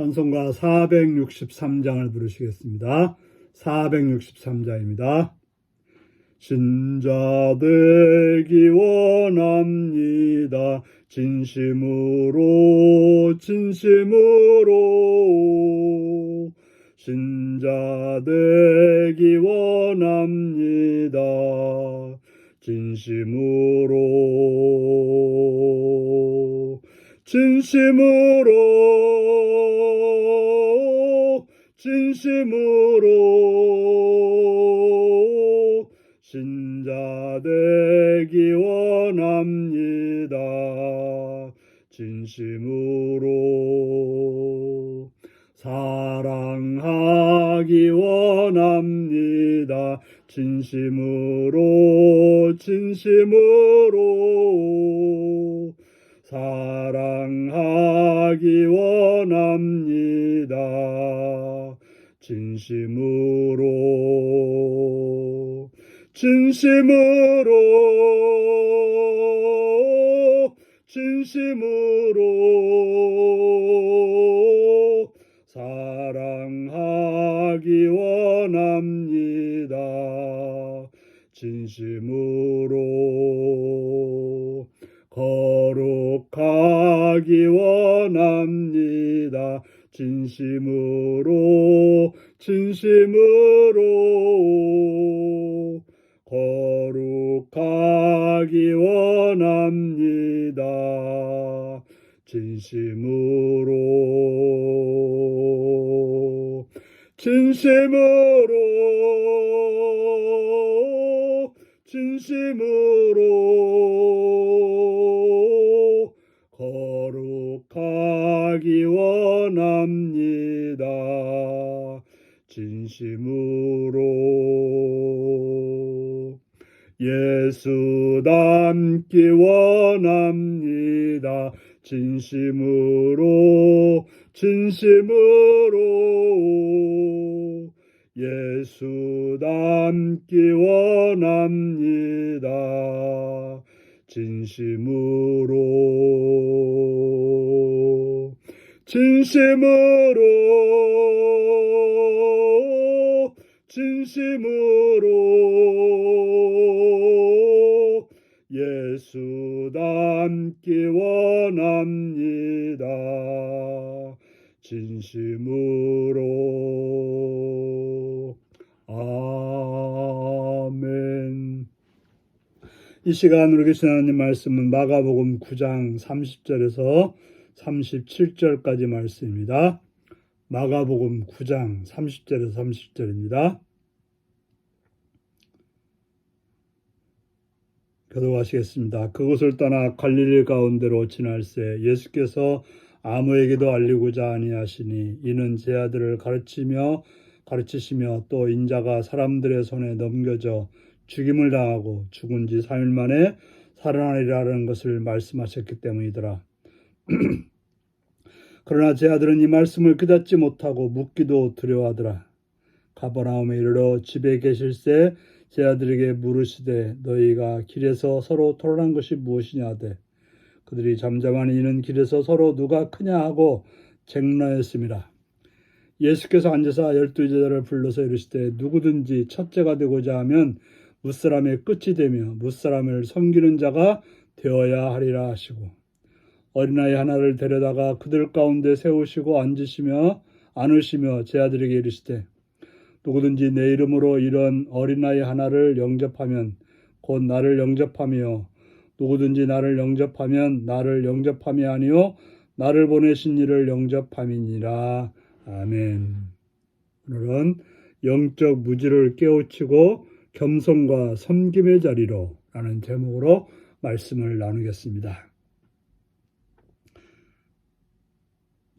찬송가 463장을 부르시겠습니다. 463장입니다. 신자 되기 원합니다. 진심으로 진심으로 신자 되기 원합니다. 진심으로 진심으로 진심으로 신자 되기 원합니다. 진심으로 사랑하기 원합니다. 진심으로 진심으로 진심으로 진심으로 사랑하기 원합니다. 진심으로 거룩하기 원합니다. 진심으로 진심으로 거룩하기 원합니다. 진심으로 진심으로 진심으로 거룩하기 원합니다. 진심으로 예수 닮기 원합니다. 진심으로 진심으로 예수 닮기 원합니다. 진심으로 진심으로 진심으로 예수 닮기 원합니다. 진심으로 아멘. 이 시간 우리 계신 하나님 말씀은 마가복음 9장 30절에서 37절까지 말씀입니다. 마가복음 9장 30절에서 30절입니다. 교도하시겠습니다. 그곳을 떠나 갈릴리 가운데로 지날새 예수께서 아무에게도 알리고자 아니하시니 이는 제 아들을 가르치며 가르치시며 또 인자가 사람들의 손에 넘겨져 죽임을 당하고 죽은 지 3일 만에 살아나리라는 것을 말씀하셨기 때문이더라. 그러나 제 아들은 이 말씀을 깨닫지 못하고 묻기도 두려워하더라. 가버나움에 이르러 집에 계실새 제 아들에게 물으시되 너희가 길에서 서로 토론한 것이 무엇이냐 하되 그들이 잠잠하니 이는 길에서 서로 누가 크냐 하고 쟁론하였습니다. 예수께서 앉아서 열두 제자를 불러서 이르시되 누구든지 첫째가 되고자 하면 무사람의 끝이 되며 무사람을 섬기는 자가 되어야 하리라 하시고 어린아이 하나를 데려다가 그들 가운데 세우시고 앉으시며 안으시며 제 아들에게 이르시되 누구든지 내 이름으로 이런 어린아이 하나를 영접하면 곧 나를 영접하며 누구든지 나를 영접하면 나를 영접함이 아니요 나를 보내신 이를 영접함이니라 아멘. 오늘은 영적 무지를 깨우치고 겸손과 섬김의 자리로 라는 제목으로 말씀을 나누겠습니다.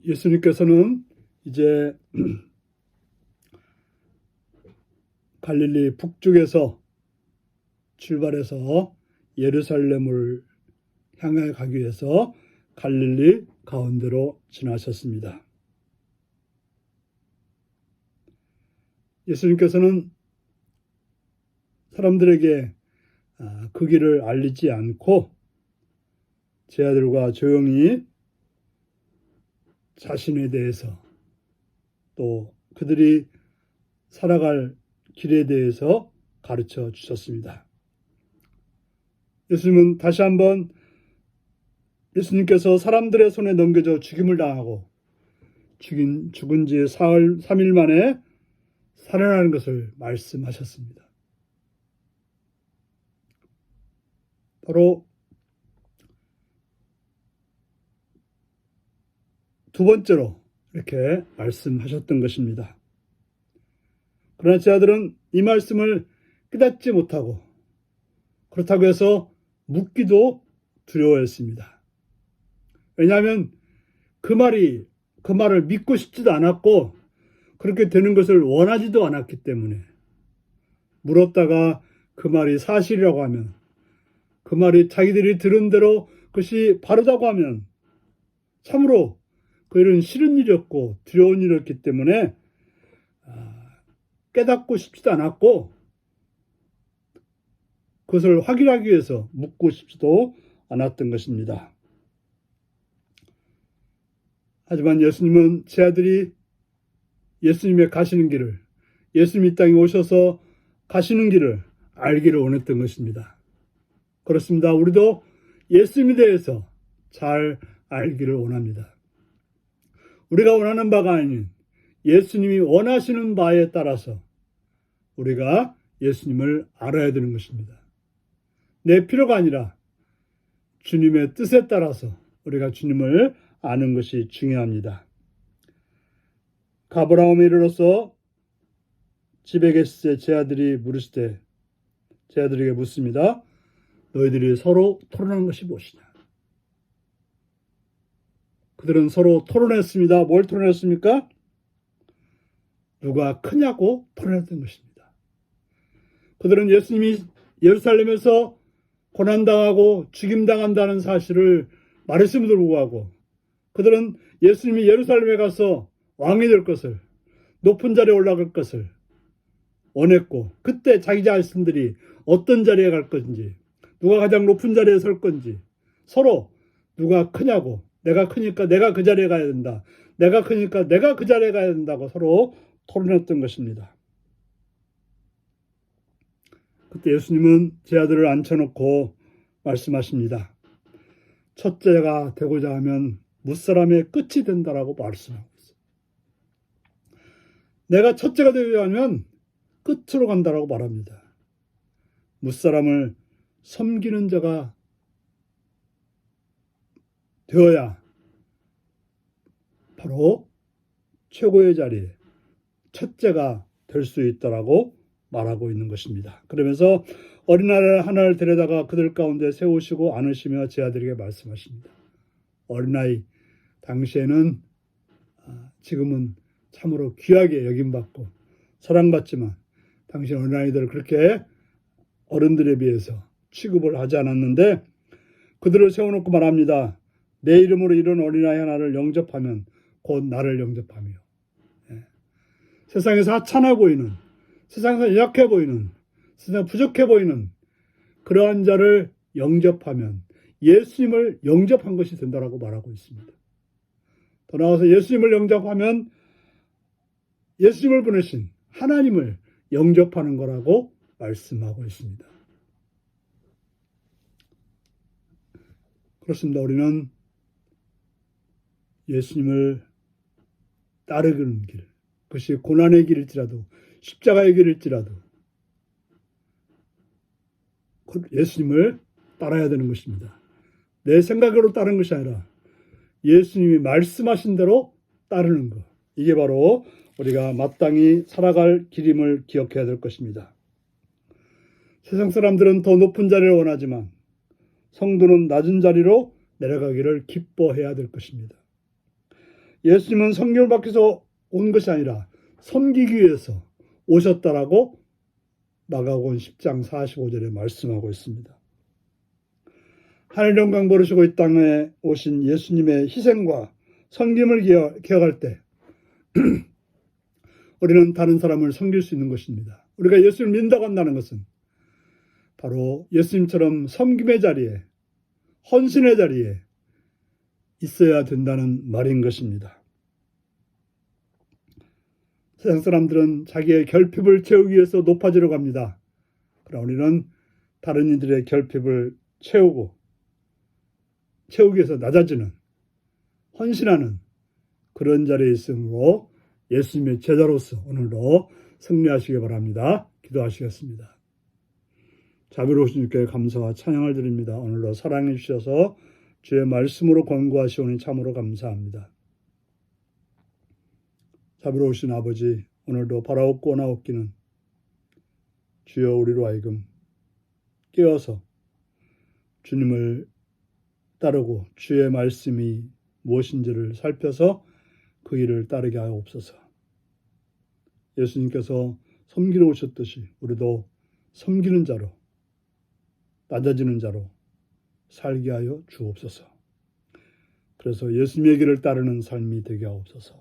예수님께서는 이제 갈릴리 북쪽에서 출발해서 예루살렘을 향해 가기 위해서 갈릴리 가운데로 지나셨습니다. 예수님께서는 사람들에게 아, 그 길을 알리지 않고 제 아들과 조용히 자신에 대해서 또 그들이 살아갈 길에 대해서 가르쳐 주셨습니다. 예수님은 다시 한번 예수님께서 사람들의 손에 넘겨져 죽임을 당하고 죽인, 죽은 지 사흘, 3일 만에 살아나는 것을 말씀하셨습니다. 바로 두 번째로 이렇게 말씀하셨던 것입니다. 그러나 제 아들은 이 말씀을 깨닫지 못하고 그렇다고 해서 묻기도 두려워했습니다. 왜냐하면 그 말이 그 말을 믿고 싶지도 않았고 그렇게 되는 것을 원하지도 않았기 때문에 물었다가 그 말이 사실이라고 하면 그 말이 자기들이 들은 대로 그것이 바르다고 하면 참으로 그 일은 싫은 일이었고 두려운 일이었기 때문에 아, 깨닫고 싶지도 않았고 그것을 확인하기 위해서 묻고 싶지도 않았던 것입니다. 하지만 예수님은 제 아들이 예수님의 가시는 길을 예수님 이 땅에 오셔서 가시는 길을 알기를 원했던 것입니다. 그렇습니다. 우리도 예수님에 대해서 잘 알기를 원합니다. 우리가 원하는 바가 아닌 예수님이 원하시는 바에 따라서 우리가 예수님을 알아야 되는 것입니다. 내 필요가 아니라 주님의 뜻에 따라서 우리가 주님을 아는 것이 중요합니다. 가브라움에 이르러서 집에 계실 때 제 아들이 물으시되 제 아들에게 묻습니다. 너희들이 서로 토론한 것이 무엇이냐? 그들은 서로 토론했습니다. 뭘 토론했습니까? 누가 크냐고 토론했던 것입니다. 그들은 예수님이 예루살렘에서 고난당하고 죽임당한다는 사실을 말했음에도 불구하고 그들은 예수님이 예루살렘에 가서 왕이 될 것을 높은 자리에 올라갈 것을 원했고 그때 자기 자신들이 어떤 자리에 갈 건지 누가 가장 높은 자리에 설 건지 서로 누가 크냐고 내가 크니까 내가 그 자리에 가야 된다. 내가 크니까 내가 그 자리에 가야 된다고 서로 토론했던 것입니다. 그때 예수님은 제 아들을 앉혀놓고 말씀하십니다. 첫째가 되고자 하면 무사람의 끝이 된다라고 말씀하고 있어요. 내가 첫째가 되고자 하면 끝으로 간다라고 말합니다. 무사람을 섬기는 자가 되어야 바로 최고의 자리에 첫째가 될 수 있다라고 말하고 있는 것입니다. 그러면서 어린아이를 하나를 데려다가 그들 가운데 세우시고 안으시며 제 아들에게 말씀하십니다. 어린아이 당시에는 아, 지금은 참으로 귀하게 여김받고 사랑받지만 당시 어린아이들을 그렇게 어른들에 비해서 취급을 하지 않았는데 그들을 세워놓고 말합니다. 내 이름으로 이런 어린아이 하나를 영접하면 곧 나를 영접하며 예. 세상에서 하찮아 보이는 세상에서 약해 보이는 세상 부족해 보이는 그러한 자를 영접하면 예수님을 영접한 것이 된다라고 말하고 있습니다. 더 나아가서 예수님을 영접하면 예수님을 보내신 하나님을 영접하는 거라고 말씀하고 있습니다. 그렇습니다. 우리는 예수님을 따르는 길, 그것이 고난의 길일지라도 십자가의 길일지라도 예수님을 따라야 되는 것입니다. 내 생각으로 따르는 것이 아니라 예수님이 말씀하신 대로 따르는 것. 이게 바로 우리가 마땅히 살아갈 길임을 기억해야 될 것입니다. 세상 사람들은 더 높은 자리를 원하지만 성도는 낮은 자리로 내려가기를 기뻐해야 될 것입니다. 예수님은 성경을 밖에서 온 것이 아니라 섬기기 위해서 오셨다라고 마가복음 10장 45절에 말씀하고 있습니다. 하늘 영광 버리시고 이 땅에 오신 예수님의 희생과 섬김을 기억할 때 우리는 다른 사람을 섬길 수 있는 것입니다. 우리가 예수를 믿는다고 한다는 것은 바로 예수님처럼 섬김의 자리에 헌신의 자리에 있어야 된다는 말인 것입니다. 세상 사람들은 자기의 결핍을 채우기 위해서 높아지려고 합니다. 그러나 우리는 다른 이들의 결핍을 채우고 채우기 위해서 낮아지는 헌신하는 그런 자리에 있으므로 예수님의 제자로서 오늘도 승리하시기 바랍니다. 기도하시겠습니다. 자비로우신 주께 감사와 찬양을 드립니다. 오늘도 사랑해 주셔서 주의 말씀으로 권고하시오니 참으로 감사합니다. 자비로우신 아버지 오늘도 바라옵고 나옵기는 주여 우리로 하여금 깨어서 주님을 따르고 주의 말씀이 무엇인지를 살펴서 그 일을 따르게 하옵소서. 예수님께서 섬기러 오셨듯이 우리도 섬기는 자로 낮아지는 자로 살게 하여 주옵소서. 그래서 예수님의 길을 따르는 삶이 되게 하옵소서.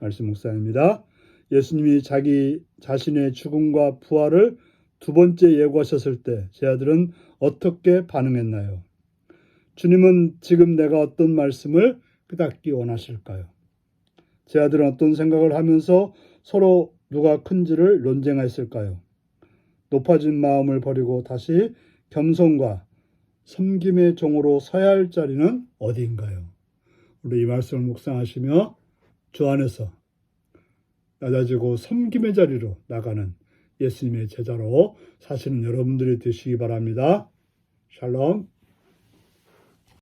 말씀 목사입니다. 예수님이 자기 자신의 죽음과 부활을 두 번째 예고하셨을 때 제 아들은 어떻게 반응했나요? 주님은 지금 내가 어떤 말씀을 깨닫기 원하실까요? 제 아들은 어떤 생각을 하면서 서로 누가 큰지를 논쟁했을까요? 높아진 마음을 버리고 다시 겸손과 섬김의 종으로 서야 할 자리는 어디인가요? 우리 이 말씀을 묵상하시며 주 안에서 낮아지고 섬김의 자리로 나가는 예수님의 제자로 사시는 여러분들이 되시기 바랍니다. 샬롬.